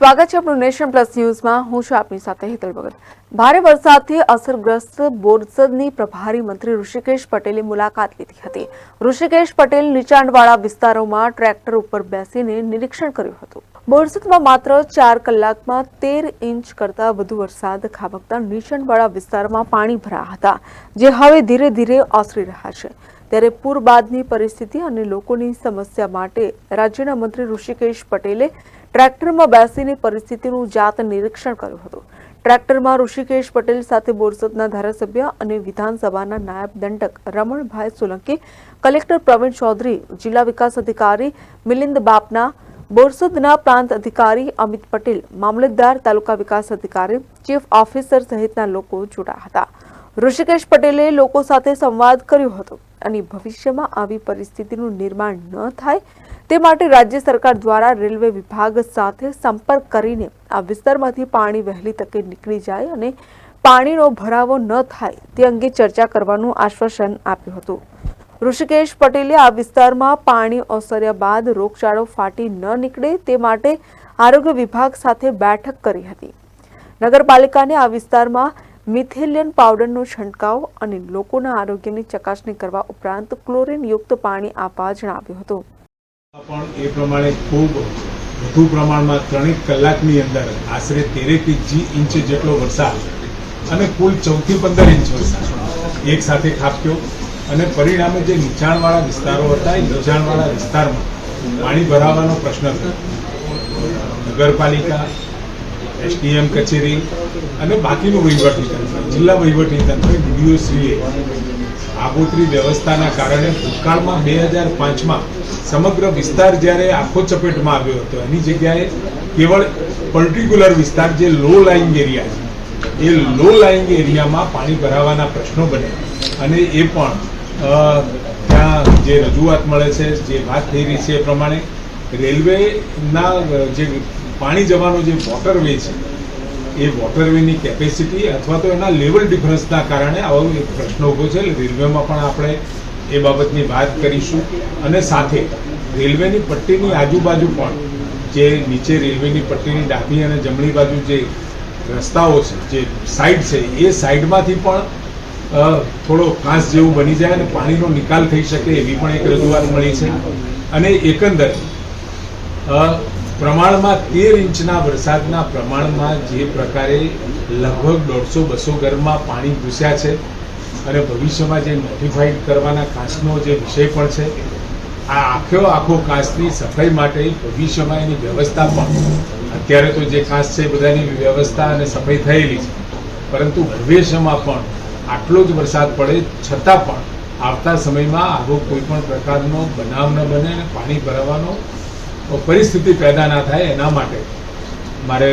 સ્વાગત છે આપણું નેશન પ્લસ ન્યૂઝમાં. હું છું આપની સાથે હેતલ ભગત. ભારે વરસાદથી અસરગ્રસ્ત બોરસદની પ્રભારી મંત્રી ઋષિકેશ પટેલે મુલાકાત લીધી હતી. ઋષિકેશ પટેલ નીચાણવાળા વિસ્તારોમાં ટ્રેક્ટર ઉપર બેસીને નિરીક્ષણ કર્યું હતું. બોરસદમાં માત્ર ચાર કલાકમાં તેર ઇંચ કરતાં વધુ વરસાદ ખાબકતા નીચાણવાળા વિસ્તારમાં પાણી ભરાયા હતા, જે હવે ધીરે ધીરે ઓસરી રહ્યા છે. ત્યારે પૂર બાદની પરિસ્થિતિ અને લોકોની સમસ્યા માટે રાજ્યના મંત્રી ઋષિકેશ પટેલે ટ્રેક્ટરમાં બેસીને પરિસ્થિતિનું જાત નિરીક્ષણ કર્યું હતું. ટ્રેક્ટરમાં ઋષિકેશ પટેલ સાથે બોરસદના ધારાસભ્ય અને વિધાનસભાના નાયબ દંડક રમણભાઈ સોલંકી, કલેક્ટર પ્રવીણ ચૌધરી, જિલ્લા વિકાસ અધિકારી મિલિંદ બાપના, બોરસદના પ્રાંત અધિકારી અમિત પટેલ, મામલતદાર તાલુકા વિકાસ અધિકારી, ચીફ ઓફિસર સહિતના લોકો જોડાયા હતા. ઋષિકેશ પટેલે લોકો સાથે સંવાદ કર્યો હતો અને ભવિષ્યમાં આવી પરિસ્થિતિનું નિર્માણ ન થાય તે માટે રાજ્ય સરકાર દ્વારા રેલવે વિભાગ સાથે સંપર્ક કરીને આ વિસ્તારમાંથી પાણી વહેલી તકે નીકળી જાય અને પાણીનો ભરાવો ન થાય તે અંગે ચર્ચા કરવાનું આશ્વાસન આપ્યું હતું. ઋષિકેશ પટેલે આ વિસ્તારમાં પાણી ઓસર્યા બાદ રોગચાળો ફાટી ન નીકળે તે માટે આરોગ્ય વિભાગ સાથે બેઠક કરી હતી. નગરપાલિકાને આ વિસ્તારમાં મિથેલિયન પાવડરનો છંટકાવ અને લોકોના આરોગ્યની ચકાસણી કરવા ઉપરાંત ક્લોરીનયુક્ત પાણી આપવા જણાવ્યું હતું. પણ એ પ્રમાણે ખૂબ વધુ પ્રમાણમાં ત્રણેક કલાકની અંદર આશરે તેરેથી જી ઇંચ જેટલો વરસાદ અને કુલ ચૌદથી પંદર ઇંચ વરસાદ એક સાથે ખાબક્યો અને પરિણામે જે નીચાણવાળા વિસ્તારો હતા, એ નીચાણવાળા વિસ્તારમાં પાણી ભરાવાનો પ્રશ્ન થયો. નગરપાલિકા એસડીએમ કચેરી અને બાકીનું વહીવટીતંત્ર. જિલ્લા વહીવટી તંત્ર ડીડીઓશ્રીએ આગોતરી વ્યવસ્થાના કારણે ભૂતકાળમાં બે હજાર પાંચમાં સમગ્ર વિસ્તાર જ્યારે આખો ચપેટમાં આવ્યો હતો, એની જગ્યાએ કેવળ પર્ટિક્યુલર વિસ્તાર જે લો લાઇંગ એરિયા છે, એ લો લાઇંગ એરિયામાં પાણી ભરાવાના પ્રશ્નો બને. અને એ પણ ત્યાં જે રજૂઆત મળે છે, જે વાત થઈ રહી છે એ પ્રમાણે રેલવેના જે પાણી જવાનો જે વોટરવે છે, એ વોટરવેની કેપેસિટી અથવા તો એના લેવલ ડિફરન્સના કારણે આવો એક પ્રશ્ન ઊભો છે. રેલવેમાં પણ આપણે એ બાબતની વાત કરીશું. અને સાથે રેલવેની પટ્ટીની આજુબાજુ પણ જે નીચે રેલવેની પટ્ટીની ડાબી અને જમણી બાજુ જે રસ્તાઓ છે, જે સાઈડ છે, એ સાઈડમાંથી પણ થોડો કાંસ જેવું બની જાય અને પાણીનો નિકાલ થઈ શકે એવી પણ એક રજૂઆત મળી છે. અને એકંદર પ્રમાણમાં તેર ઇંચના વરસાદના પ્રમાણમાં જે પ્રકારે લગભગ દોઢસો બસો ઘરમાં પાણી ઘૂસ્યા છે અને ભવિષ્યમાં જે નોટિફાઈડ કરવાના કાંસનો જે વિષય પણ છે, આ આખો આખો કાંસની સફાઈ માટે ભવિષ્યમાં એની વ્યવસ્થા પણ. અત્યારે તો જે કાંસ છે બધાની વ્યવસ્થા અને સફાઈ થયેલી છે. પરંતુ ભવિષ્યમાં પણ આટલો જ વરસાદ પડે છતાં પણ આવતા સમયમાં આવો કોઈ પણ પ્રકારનો બનાવ ન બને અને પાણી ભરાવાનો પરિસ્થિતિ પેદા ના થાય એના માટે મારે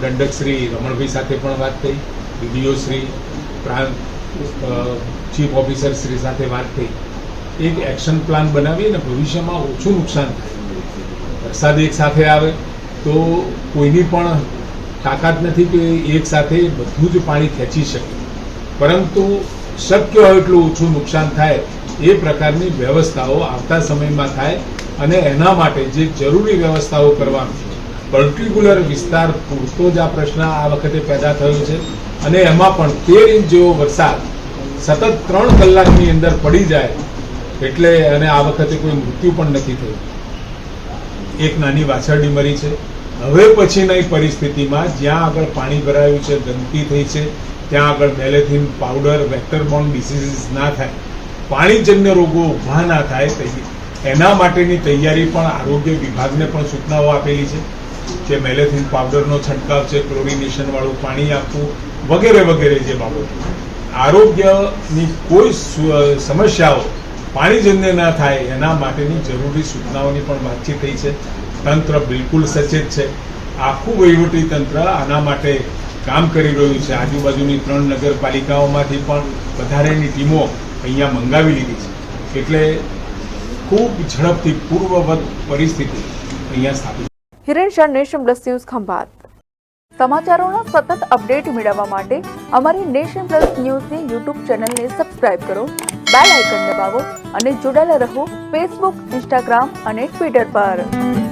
દંડક શ્રી રમણભાઈ સાથે પણ વાત થઈ ડીડીઓ શ્રી, પ્રાંત ચીફ ઓફિસર શ્રી સાથે વાત થઈ. એક એક્શન પ્લાન બનાવી અને ભવિષ્યમાં ઓછું નુકસાન થાય. વરસાદ એક સાથે આવે તો કોઈની પણ તાકાત નથી કે એક સાથે બધું જ પાણી ખેંચી શકે. પરંતુ શક્ય હોય એટલું ઓછું નુકસાન થાય એ પ્રકારની વ્યવસ્થાઓ આવતા સમયમાં થાય અને એના માટે જે જરૂરી વ્યવસ્થાઓ કરવાની પર્ટિક્યુલર વિસ્તાર પૂરતો જ આ પ્રશ્ન આ વખતે પેદા થયો છે અને એમાં પણ તેર ઇંચ જેવો વરસાદ સતત ત્રણ કલાકની અંદર પડી જાય એટલે અને આ વખતે કોઈ મૃત્યુ પણ નથી થયું. એક નાની વાછરડી મરી છે. હવે પછીની પરિસ્થિતિમાં જ્યાં આગળ પાણી ભરાયું છે, ગંદકી થઈ છે, ત્યાં આગળ malathion powder, vector borne diseases ના થાય, પાણીજન્ય રોગો ઊભા ના થાય એના માટેની તૈયારી પણ આરોગ્ય વિભાગને પણ સૂચનાઓ આપેલી છે કે મેલેથિન પાવડરનો છંટકાવ છે, ક્લોરિનેશનવાળું પાણી આપવું વગેરે વગેરે જે બાબતો. આરોગ્યની કોઈ સમસ્યાઓ પાણીજન્ય ના થાય એના માટેની જરૂરી સૂચનાઓની પણ વાતચીત થઈ છે. તંત્ર બિલકુલ સચેત છે. આખું વહીવટી તંત્ર આના માટે કામ કરી રહ્યું છે. આજુબાજુની ત્રણ નગરપાલિકાઓમાંથી પણ વધારેની ટીમો અહીંયા મંગાવી લીધી છે. એટલે ખૂબ ઝડપથી પૂર્વવત પરિસ્થિતિ અહીંયા સ્થાપિત Hiren Shah nation plus news Khambhat. સમાચારોના સતત અપડેટ મેળવવા માટે અમારી નેશન પ્લસ ન્યૂઝની યુટ્યુબ ચેનલને સબસ્ક્રાઇબ કરો બેલ આઇકન દબાવો અને જોડાયેલા રહો ફેસબુક ઇન્સ્ટાગ્રામ અને ટ્વિટર પર.